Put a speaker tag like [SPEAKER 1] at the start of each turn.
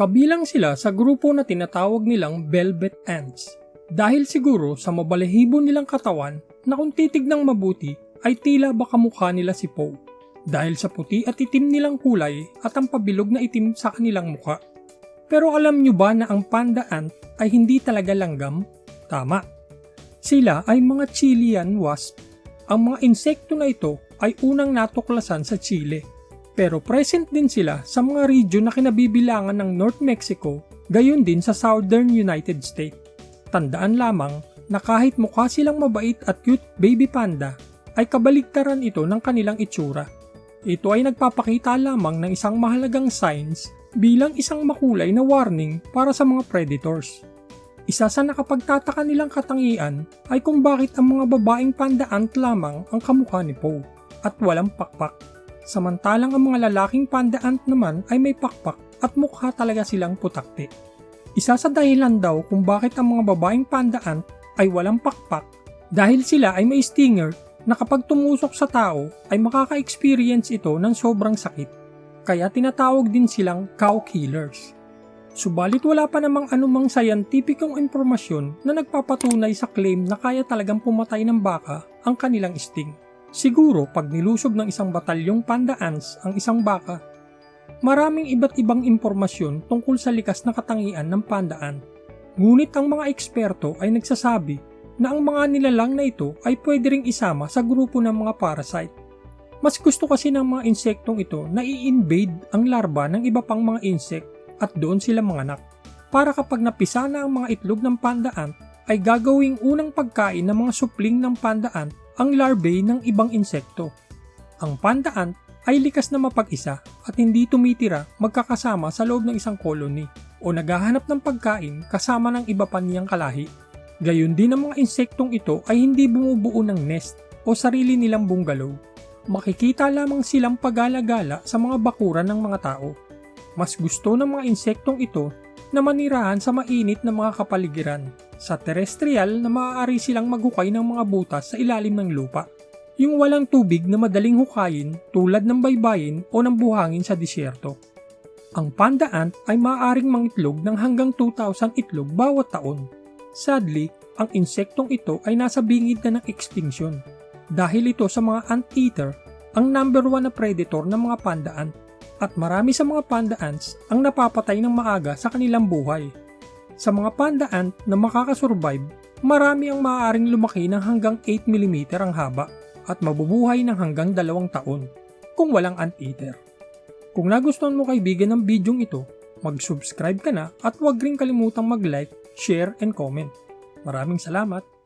[SPEAKER 1] Kabilang sila sa grupo na tinatawag nilang velvet ants. Dahil siguro sa mabalahibo nilang katawan na kung titignang mabuti ay tila baka mukha nila si Poe. Dahil sa puti at itim nilang kulay at ang pabilog na itim sa kanilang mukha. Pero alam nyo ba na ang panda ant ay hindi talaga langgam? Tama. Sila ay mga Chilean wasp. Ang mga insekto na ito ay unang natuklasan sa Chile. Pero present din sila sa mga region na kinabibilangan ng North Mexico, gayon din sa Southern United States. Tandaan lamang na kahit mukha silang mabait at cute baby panda, ay kabaligtaran ito ng kanilang itsura. Ito ay nagpapakita lamang ng isang mahalagang signs bilang isang makulay na warning para sa mga predators. Isa sa nakapagtataka nilang katangian ay kung bakit ang mga babaeng panda ant lamang ang kamukha ni Poe at walang pakpak. Samantalang ang mga lalaking panda ant naman ay may pakpak at mukha talaga silang putakti. Isa sa dahilan daw kung bakit ang mga babaeng panda ant ay walang pakpak dahil sila ay may stinger na kapag tumusok sa tao ay makaka-experience ito ng sobrang sakit. Kaya tinatawag din silang cow killers. Subalit wala pa namang anumang scientificong impormasyon na nagpapatunay sa claim na kaya talagang pumatay ng baka ang kanilang sting. Siguro pag nilusob ng isang batalyong panda ants ang isang baka, maraming iba't ibang impormasyon tungkol sa likas na katangian ng panda ant. Ngunit ang mga eksperto ay nagsasabi na ang mga nilalang na ito ay pwede ring isama sa grupo ng mga parasite. Mas gusto kasi ng mga insektong ito na i-invade ang larva ng iba pang mga insect at doon sila manganak. Para kapag napisa na ang mga itlog ng panda ant, ay gagawing unang pagkain ng mga supling ng panda ant ang larvae ng ibang insekto. Ang panda ant ay likas na mapag-isa at hindi tumitira magkakasama sa loob ng isang colony o naghahanap ng pagkain kasama ng iba pa niyang kalahi. Gayon din ang mga insektong ito ay hindi bumubuo ng nest o sarili nilang bungalow. Makikita lamang silang pagala-gala sa mga bakuran ng mga tao. Mas gusto ng mga insektong ito na manirahan sa mainit na mga kapaligiran. Sa terrestrial na maaari silang maghukay ng mga butas sa ilalim ng lupa. Yung walang tubig na madaling hukayin tulad ng baybayin o ng buhangin sa disyerto. Ang panda ant ay maaaring mangitlog ng hanggang 2,000 itlog bawat taon. Sadly, ang insektong ito ay nasa bingid na ng extinction dahil ito sa mga ant-eater ang number one na predator ng mga panda ant at marami sa mga panda ants ang napapatay ng maaga sa kanilang buhay. Sa mga panda ant na makakasurvive, marami ang maaaring lumaki ng hanggang 8mm ang haba at mabubuhay ng hanggang dalawang taon kung walang ant-eater. Kung nagustuhan mo kaibigan ng bidyong ito, mag-subscribe ka na at huwag rin kalimutang mag-like, share, and comment. Maraming salamat!